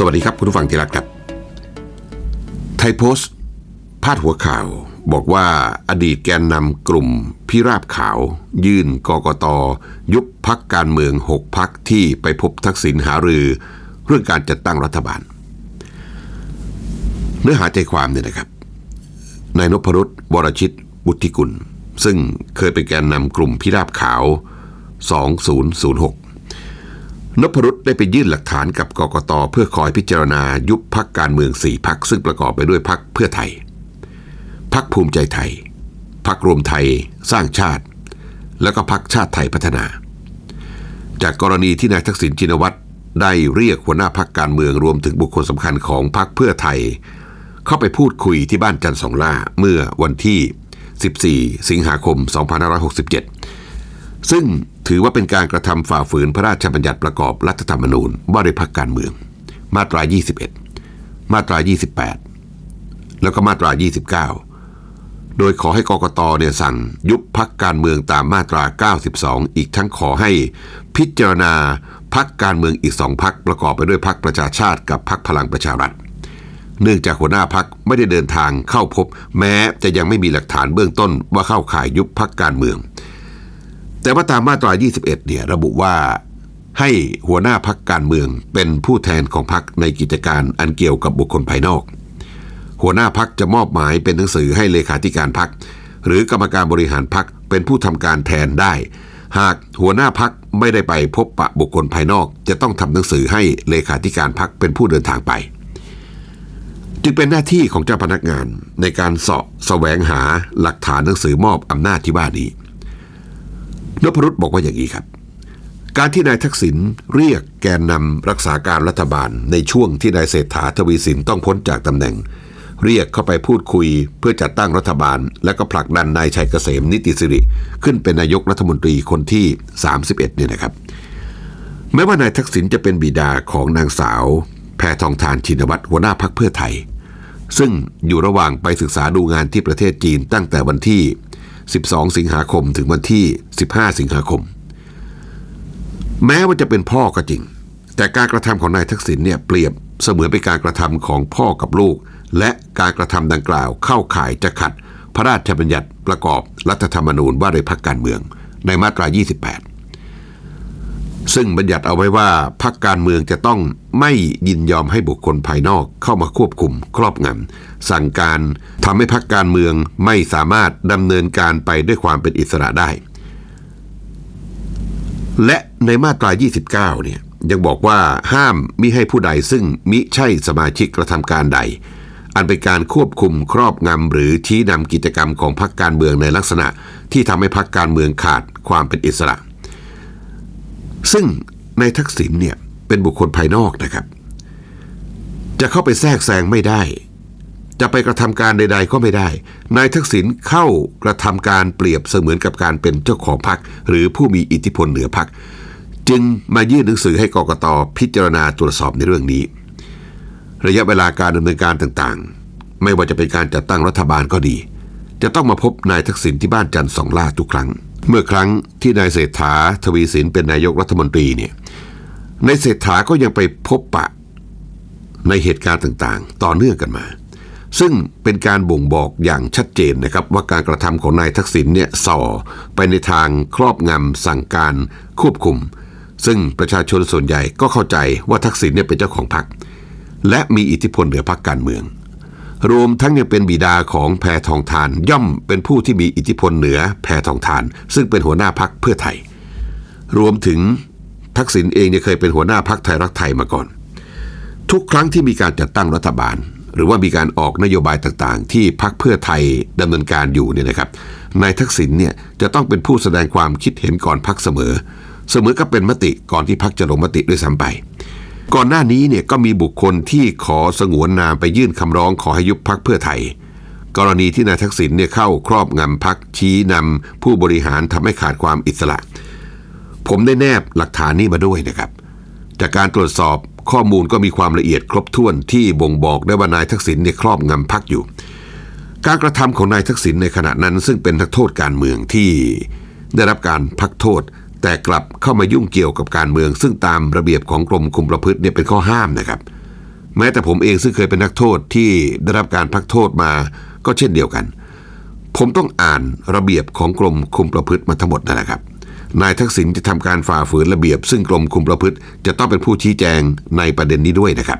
สวัสดีครับคุณผู้ฟังที่รักครับ ไทยโพสต์พาดหัวข่าวบอกว่าอดีตแกนนำกลุ่มพิราบขาว ยื่นกกต ยุบพักการเมืองหกพักที่ไปพบทักษิณหารือ เรื่องการจัดตั้งรัฐบาล เนื้อหาใจความเนี่ยนะครับนายนพรุษวรชิตบุตริกุล ซึ่งเคยเป็นแกนนำกลุ่มพิราบขาว 2006 นพรุษได้ไปยื่นหลักฐานกับกกตเพื่อคอยพิจารณายุบพักการเมืองสี่พักซึ่งประกอบไปด้วยพักเพื่อไทย พักภูมิใจไทย พักรวมไทยสร้างชาติ แล้วก็พักชาติไทยพัฒนา จากกรณีที่นายทักษิณชินวัตรได้เรียกหัวหน้าพักการเมืองรวมถึงบุคคลสำคัญของพักเพื่อไทย เข้าไปพูดคุยที่บ้านจันทร์สองล่าเมื่อวันที่ 14 สิงหาคม 2567 ซึ่ง ถือว่าเป็นการกระทำฝ่าฝืนพระราชบัญญัติประกอบรัฐธรรมนูญว่าด้วยพักการเมือง มาตรา 21 มาตรา 28 แล้วก็มาตรา 29 โดยขอให้กกตเนี่ยสั่งยุบพักการเมืองตามมาตรา 92 อีกทั้งขอให้พิจารณาพักการเมืองอีกสองพักประกอบไปด้วยพักประชาชาติกับพักพลังประชารัฐ เนื่องจากหัวหน้าพักไม่ได้เดินทางเข้าพบ แม้จะยังไม่มีหลักฐานเบื้องต้นว่าเข้าข่ายยุบพักการเมือง แต่ว่าตามมาตรา 21 เนี่ยระบุว่า ให้หัวหน้าพักการเมืองเป็นผู้แทนของพักในกิจการอันเกี่ยวกับบุคคลภายนอก หัวหน้าพักจะมอบหมายเป็นหนังสือให้เลขาธิการพักหรือกรรมการบริหารพักเป็นผู้ทำการแทนได้ หากหัวหน้าพักไม่ได้ไปพบปะบุคคลภายนอก จะต้องทำหนังสือให้เลขาธิการพักเป็นผู้เดินทางไป จึงเป็นหน้าที่ของเจ้าพนักงานในการเสาะแสวงหาหลักฐานหนังสือมอบอำนาจที่ว่านี้ นพรุษบอกว่าอย่างนี้ครับ การที่นายทักษิณเรียกแกนนำรักษาการรัฐบาล ในช่วงที่นายเศรษฐาทวีสินต้องพ้นจากตำแหน่ง เรียกเข้าไปพูดคุยเพื่อจัดตั้งรัฐบาล และก็ผลักดันนายชัยเกษมนิติสิริ ขึ้นเป็นนายกรัฐมนตรีคนที่ 31เนี่ยนะครับ แม้ว่านายทักษิณจะเป็นบิดาของนางสาว แพทองทานชินวัตรหัวหน้าพักเพื่อไทยซึ่งอยู่ระหว่างไปศึกษาดูงานที่ประเทศจีนตั้งแต่วันที่ 12 สิงหาคมถึงวันที่ 15 สิงหาคม แม้ว่าจะเป็นพ่อก็จริง แต่การกระทำของนายทักษิณเนี่ยเปรียบเสมือนเป็นการกระทำของพ่อกับลูก และการกระทำดังกล่าวเข้าข่ายจะขัด พระราชบัญญัติประกอบรัฐธรรมนูญว่าด้วยพรรคการเมืองในมาตรา 28 ซึ่งบัญญัติเอาไว้ว่าพรรคการเมืองจะต้องไม่ยินยอมให้บุคคลภายนอกเข้ามาควบคุมครอบงำสั่งการทำให้พรรคการเมืองไม่สามารถดำเนินการไปด้วยความเป็นอิสระได้ และในมาตรา 29 เนี่ยยังบอกว่าห้ามมิให้ผู้ใดซึ่งมิใช่สมาชิกกระทำการใด อันเป็นการควบคุมครอบงำหรือชี้นำกิจกรรมของพรรคการเมืองในลักษณะ ที่ทำให้พรรคการเมืองขาดความเป็นอิสระ ซึ่งในทักษิณเนี่ยเป็นบุคคลภายนอกนะครับ จะเข้าไปแทรกแซงไม่ได้ จะไปกระทำการใด ๆ ก็ไม่ได้ นายทักษิณเข้ากระทำการเปรียบเสมือนกับการเป็นเจ้าของพรรคหรือผู้มีอิทธิพลเหนือพรรคจึงมายื่นหนังสือให้กกตพิจารณาตรวจสอบในเรื่องนี้ ระยะเวลาการดำเนินการต่างๆ ไม่ว่าจะเป็นการจัดตั้งรัฐบาลก็ดี จะต้องมาพบนายทักษิณที่บ้านจันทร์สองล่าทุกครั้ง เมื่อครั้งที่นายเศรษฐาทวีสินเป็นนายกรัฐมนตรีเนี่ยนายเศรษฐาก็ยังไปพบปะในเหตุการณ์ต่างๆ ต่อเนื่องกันมา ซึ่งเป็นการบ่งบอกอย่างชัดเจนนะครับ ว่าการกระทำของนายทักษิณเนี่ยส่อไปในทางครอบงำสั่งการควบคุม ซึ่งประชาชนส่วนใหญ่ก็เข้าใจว่าทักษิณเนี่ยเป็นเจ้าของพรรคและมีอิทธิพลเหนือพรรคการเมือง รวมทั้งยังเป็นบิดาของแพทองทาน ย่อมเป็นผู้ที่มีอิทธิพลเหนือแพทองทาน ซึ่งเป็นหัวหน้าพรรคเพื่อไทย รวมถึงทักษิณเองเนี่ยเคยเป็นหัวหน้าพรรคไทยรักไทยมาก่อน ทุกครั้งที่มีการจัดตั้งรัฐบาล หรือว่ามีการออกนโยบายต่างๆ ที่พรรคเพื่อไทยดำเนินการอยู่เนี่ยนะครับนายทักษิณเนี่ยจะต้องเป็นผู้แสดงความคิดเห็นก่อนพรรคเสมอ เสมอก็เป็นมติก่อนที่พรรคจะลงมติด้วยซ้ำไป ก่อนหน้านี้เนี่ยก็มีบุคคลที่ขอสงวนนามไปยื่นคำร้องขอให้ยุบพรรคเพื่อไทย กรณีที่นายทักษิณเนี่ยเข้าครอบงำพรรคชี้นำผู้บริหารทำให้ขาดความอิสระ ผมได้แนบหลักฐานนี้มาด้วยนะครับ จากการตรวจสอบข้อมูลก็มีความละเอียดครบถ้วนที่บ่งบอกได้ว่านายทักษิณเนี่ยครอบงำพักอยู่ การกระทำของนายทักษิณในขณะนั้นซึ่งเป็นนักโทษการเมืองที่ได้รับการพักโทษ แต่กลับเข้ามายุ่งเกี่ยวกับการเมือง ซึ่งตามระเบียบของกรมคุมประพฤติเนี่ยเป็นข้อห้ามนะครับ แม้แต่ผมเองซึ่งเคยเป็นนักโทษที่ได้รับการพักโทษมาก็เช่นเดียวกัน ผมต้องอ่านระเบียบของกรมคุมประพฤติมาทั้งหมดนั่นแหละครับนายทักษิณจะทำการฝ่าฝืนระเบียบ ซึ่งกรมคุมประพฤติ จะต้องเป็นผู้ชี้แจงในประเด็นนี้ด้วยนะครับ